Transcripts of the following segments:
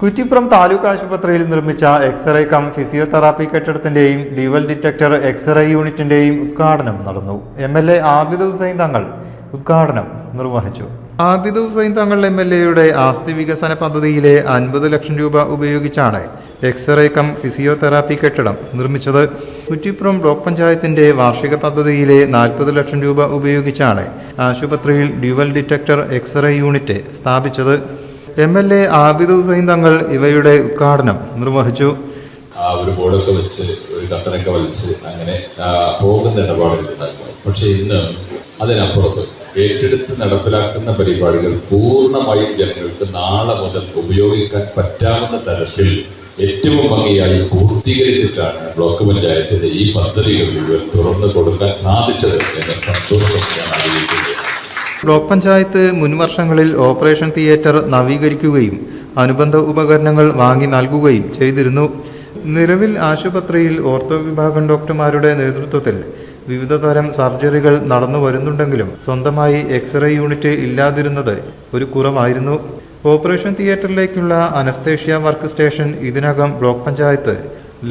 കുറ്റിപ്പുറം താലൂക്ക് ആശുപത്രിയിൽ നിർമ്മിച്ച x-ray cum physiotherapy കെട്ടിടത്തിന്റെയും ഡ്യുവൽ ഡിറ്റക്ടർ എക്സ്റേ യൂണിറ്റിന്റെയും ഉദ്ഘാടനം നടന്നു. M L A Abid Hussain Thangal ഉദ്ഘാടനം നിർവഹിച്ചു. ആബിദ് ഹുസൈൻ തങ്ങൾ എം എൽ എയുടെ ആസ്തി വികസന പദ്ധതിയിലെ അൻപത് ലക്ഷം രൂപ ഉപയോഗിച്ചാണ് എക്സ്റേ കം ഫിസിയോതെറാപ്പി കെട്ടിടം നിർമ്മിച്ചത്. കുറ്റിപ്പുറം ബ്ലോക്ക് പഞ്ചായത്തിന്റെ വാർഷിക പദ്ധതിയിലെ നാൽപ്പത് ലക്ഷം രൂപ ഉപയോഗിച്ചാണ് ആശുപത്രിയിൽ ഡ്യുവൽ ഡിറ്റക്ടർ എക്സ്റേ യൂണിറ്റ് സ്ഥാപിച്ചത്. M L A Abid Hussain Thangal ഇവയുടെ ഉദ്ഘാടനം നിർവഹിച്ചു. ഒരു ബോർഡൊക്കെ വെച്ച് ഒരു കത്തനൊക്കെ വലിച്ച് അങ്ങനെ പോകുന്ന ഇടപാടുകളുണ്ടായിരുന്നു പക്ഷെ ഇന്ന് അതിനപ്പുറത്ത് ഏറ്റെടുത്ത് നടപ്പിലാക്കുന്ന പരിപാടികൾ പൂർണമായും ജനങ്ങൾക്ക് നാളെ മുതൽ ഉപയോഗിക്കാൻ പറ്റാവുന്ന തരത്തിൽ ഏറ്റവും ഭംഗിയായി പൂർത്തീകരിച്ചിട്ടാണ് ബ്ലോക്ക് പഞ്ചായത്തിന്റെ ഈ പദ്ധതികൾ തുറന്നു കൊടുക്കാൻ സാധിച്ചത് എന്ന സന്തോഷം ഞാൻ അറിയിക്കുന്നത് ബ്ലോക്ക് പഞ്ചായത്ത് മുൻ വർഷങ്ങളിൽ ഓപ്പറേഷൻ തിയേറ്റർ നവീകരിക്കുകയും അനുബന്ധ ഉപകരണങ്ങൾ വാങ്ങി നൽകുകയും ചെയ്തിരുന്നു. നിലവിൽ ആശുപത്രിയിൽ ഓർത്തോ വിഭാഗം ഡോക്ടർമാരുടെ നേതൃത്വത്തിൽ വിവിധ തരം സർജറികൾ നടന്നു വരുന്നുണ്ടെങ്കിലും സ്വന്തമായി എക്സ്റേ യൂണിറ്റ് ഇല്ലാതിരുന്നത് ഒരു കുറവായിരുന്നു. ഓപ്പറേഷൻ തിയേറ്ററിലേക്കുള്ള അനസ്തേഷ്യ വർക്ക് സ്റ്റേഷൻ ഇതിനകം ബ്ലോക്ക് പഞ്ചായത്ത്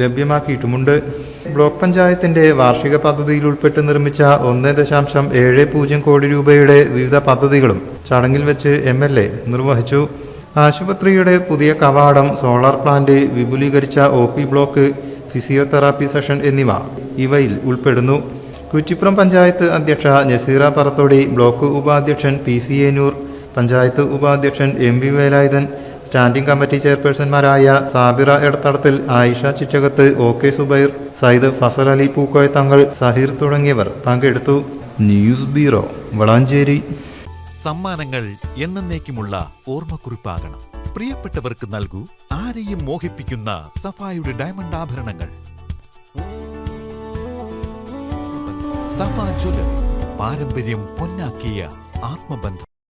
ലഭ്യമാക്കിയിട്ടുമുണ്ട്. ബ്ലോക്ക് പഞ്ചായത്തിന്റെ വാർഷിക പദ്ധതിയിൽ ഉൾപ്പെട്ട് നിർമ്മിച്ച ഒന്ന് ദശാംശം ഏഴ് പൂജ്യം കോടി രൂപയുടെ വിവിധ പദ്ധതികളും ചടങ്ങിൽ വെച്ച് എം എൽ എ നിർവഹിച്ചു. ആശുപത്രിയുടെ പുതിയ കവാടം സോളാർ പ്ലാന്റ് വിപുലീകരിച്ച O P block physiotherapy session എന്നിവ ഇവയിൽ ഉൾപ്പെടുന്നു. കുറ്റിപ്പുറം പഞ്ചായത്ത് അധ്യക്ഷ നസീറ പറത്തോടി ബ്ലോക്ക് ഉപാധ്യക്ഷൻ പി സി ഏനൂർ പഞ്ചായത്ത് ഉപാധ്യക്ഷൻ M V Velayudhan standing committee ചെയർപേഴ്സൺമാരായ Sabira Edathadathil Ayisha Chittakath O K Zubair Sayyid Fazal Ali Pookoya Thangal Saheer തുടങ്ങിയവർ പങ്കെടുത്തു. News bureau Valanchery. സമ്മാനങ്ങൾ എന്നേക്കുമുള്ള ഓർമ്മക്കുറിപ്പാകണം. പ്രിയപ്പെട്ടവർക്ക് നൽകൂ ആരെയും മോഹിപ്പിക്കുന്ന സഫായുടെ ഡയമണ്ട് ആഭരണങ്ങൾ. സഫ ജ്വല്ലറി പാരമ്പര്യം പൊന്നാക്കിയ ആത്മബന്ധം.